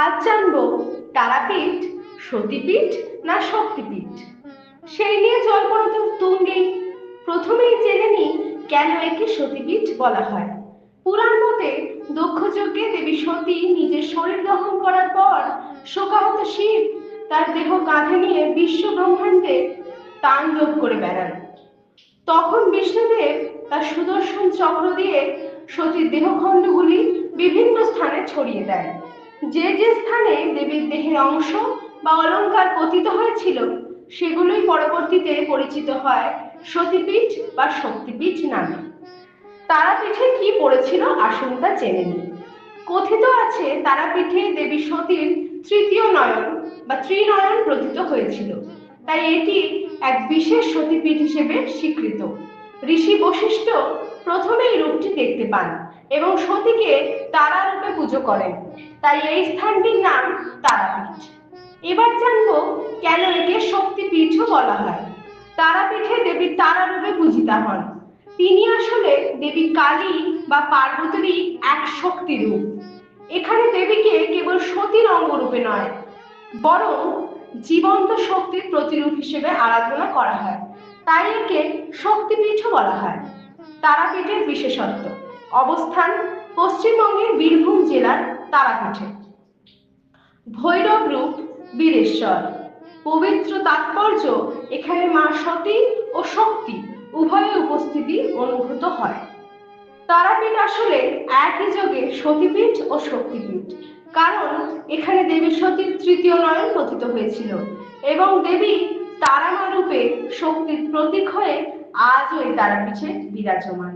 আজ জানব তারাপীঠ, সতীপীঠ না শক্তিপীঠ? সেই নিয়ে জল্পনা তো তুঙ্গেই প্রথমেই জেনে নিই কেন একে সতীপীঠ বলা হয়। পুরাণ মতে দক্ষ যজ্ঞে দেবী সতী নিজের শরীর দহন করার পর শোকাহত শিব তার দেহ কাঁধে নিয়ে বিশ্ব ব্রহ্মাণ্ডে তাণ্ডব করে বেড়ান। তখন বিষ্ণুদেব তার সুদর্শন চক্র দিয়ে সতীর দেহখণ্ডগুলি বিভিন্ন স্থানে ছড়িয়ে দেয় যে যে স্থানে দেবীর দেহের অংশ বা অলংকার পতিত হয়েছিল, সেগুলোই পরবর্তীতে পরিচিত হয় সতীপীঠ বা শক্তিপীঠ নামে। তারাপীঠে কি পড়েছিল আসুন তা জেনে কথিত আছে তারাপীঠে দেবী সতীর তৃতীয় নয়ন বা ত্রিনয়ন প্রথিত হয়েছিল। তাই এটি এক বিশেষ সতীপীঠ হিসেবে স্বীকৃত। ঋষি বশিষ্ঠ প্রথমে এই রূপটি দেখতে পান এবং সতীকে তারা রূপে পুজো করেন। তাই এই স্থানটির নাম তারাপীঠ। এবার জানব কেন একে শক্তিপীঠও বলা হয়। তারাপীঠে দেবী তারা রূপে পূজিতা হন। তিনি আসলে দেবী কালী বা পার্বতীরই এক শক্তি রূপ। এখানে দেবীকে কেবল সতীর অঙ্গরূপে নয়, বরং জীবন্ত শক্তির প্রতিরূপ হিসেবে আরাধনা করা হয়। তাই একে শক্তিপীঠও বলা হয়। তারাপীঠের বিশেষত্ব, অবস্থান পশ্চিমবঙ্গের বীরভূম জেলার তারাপীঠে ভৈরব রূপ বীরেশ্বর। পবিত্র তাৎপর্য, এখানে মা সতী ও শক্তি উভয়ের উপস্থিতি অনুভূত হয়। তারাপীঠ আসলে একই যোগে সতীপীঠ ও শক্তিপীঠ, কারণ এখানে দেবী সতীর তৃতীয় নয়ন পতিত হয়েছিল এবং দেবী তারামা রূপে শক্তির প্রতীক হয়ে আজও এই তারাপীঠে বিরাজমান।